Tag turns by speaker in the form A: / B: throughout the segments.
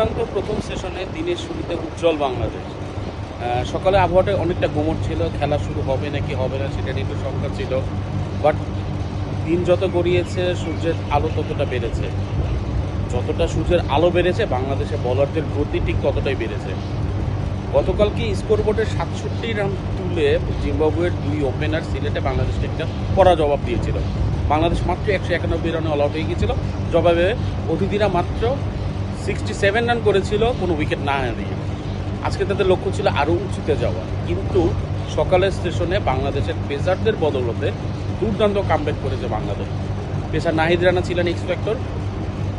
A: দুর্দান্ত প্রথম সেশনে দিনের শুরুতে উজ্জ্বল বাংলাদেশ। সকালে আবহাওয়াটা অনেকটা গোমট ছিল, খেলা শুরু হবে নাকি হবে না সেটা নিয়ে একটু শঙ্কা ছিল। বাট দিন যত গড়িয়েছে, সূর্যের আলো ততটা বেড়েছে। যতটা সূর্যের আলো বেড়েছে, বাংলাদেশে বলারদের গতি ঠিক ততটাই বেড়েছে। গতকালকে স্কোর বোর্ডে সাতষট্টি রান তুলে জিম্বাবুয়ের দুই ওপেনার সিলেটে বাংলাদেশকে একটা কড়া জবাব দিয়েছিল। বাংলাদেশ মাত্র একশো একানব্বই রানে অল আউট হয়ে গিয়েছিল। জবাবে অতিথিরা মাত্র সিক্সটি সেভেন রান করেছিল, কোনো উইকেট না হারিয়ে। আজকে তাদের লক্ষ্য ছিল আরও উঁচুতে যাওয়া। কিন্তু সকালের স্টেশনে বাংলাদেশের পেসারদের বদলতে দুর্দান্ত কামব্যাক করেছে বাংলাদেশ। পেসার নাহিদ রানা ছিলেন এক্সপেক্টর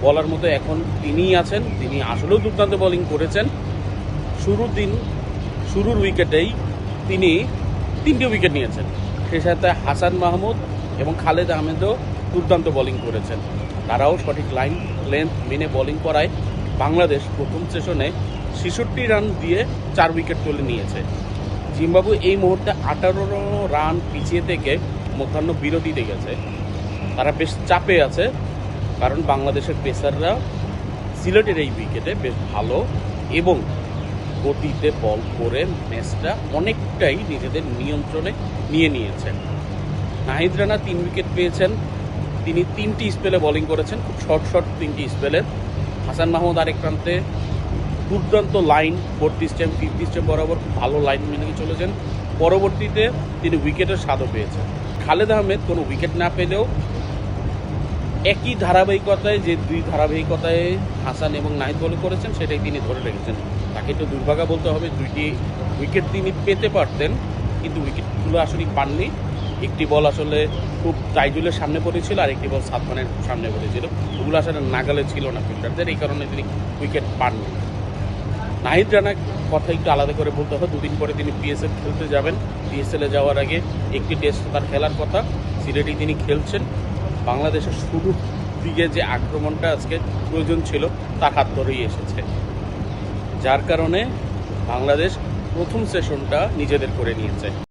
A: বলার মতো এখন তিনিই আছেন, তিনি আসলেও দুর্দান্ত বোলিং করেছেন। শুরুর দিন, শুরুর উইকেটেই তিনি তিনটে উইকেট নিয়েছেন। সেই সাথে হাসান মাহমুদ এবং খালেদ আহমেদও দুর্দান্ত বোলিং করেছেন। তারাও সঠিক লাইন লেন্থ মেনে বোলিং করায়। বাংলাদেশ প্রথম সেশনে ছেষট্টি রান দিয়ে চার উইকেট তুলে নিয়েছে। জিম্বাবু এই মুহূর্তে আঠারো রান পিছিয়ে থেকে মধ্যাহ্ন বিরতিতে গেছে। তারা বেশ চাপে আছে, কারণ বাংলাদেশের পেসাররা সিলেটের এই উইকেটে বেশ ভালো এবং গতিতে বল করে ম্যাচটা অনেকটাই নিজেদের নিয়ন্ত্রণে নিয়ে নিয়েছেন। নাহিদ রানা তিন উইকেট পেয়েছেন। তিনি তিনটি স্পেলে বোলিং করেছেন, খুব শর্ট শর্ট তিনটি স্পেলে হাসান মাহমুদ আরেক প্রান্তে, দুর্দান্ত line fourth stem fifth stem বরাবর খুব ভালো লাইন মেনে চলেছেন। পরবর্তীতে তিনি উইকেটের স্বাদও পেয়েছেন। খালেদ আহমেদ কোনো উইকেট না পেলেও একই ধারাবাহিকতায়, যে দুই ধারাবাহিকতায় হাসান এবং নাহিদ বল করেছেন, সেটাই তিনি ধরে রেখেছেন। তাকে একটু দুর্ভাগা বলতে হবে, দুইটি উইকেট তিনি পেতে পারতেন, কিন্তু উইকেটগুলো আসলে পাননি। একটি বল আসলে খুব তাইজুলের সামনে পড়েছিল, আর একটি বল সাতমানের সামনে পড়েছিল। ওগুলো আসলে নাগালে ছিল না ফিল্ডারদের, এই কারণে তিনি উইকেট পাননি। নাহিদ রানার কথা একটু আলাদা করে বলতে হবে দুদিন পরে তিনি পিএসএল খেলতে যাবেন। পিএসএলে যাওয়ার আগে একটি টেস্ট তার খেলার কথা, সিলেটেই তিনি খেলছেন। বাংলাদেশের শুরুর দিকে যে আক্রমণটা আজকে প্রয়োজন ছিল, তার হাত ধরেই এসেছে। যার কারণে বাংলাদেশ প্রথম সেশনটা নিজেদের করে নিয়েছে।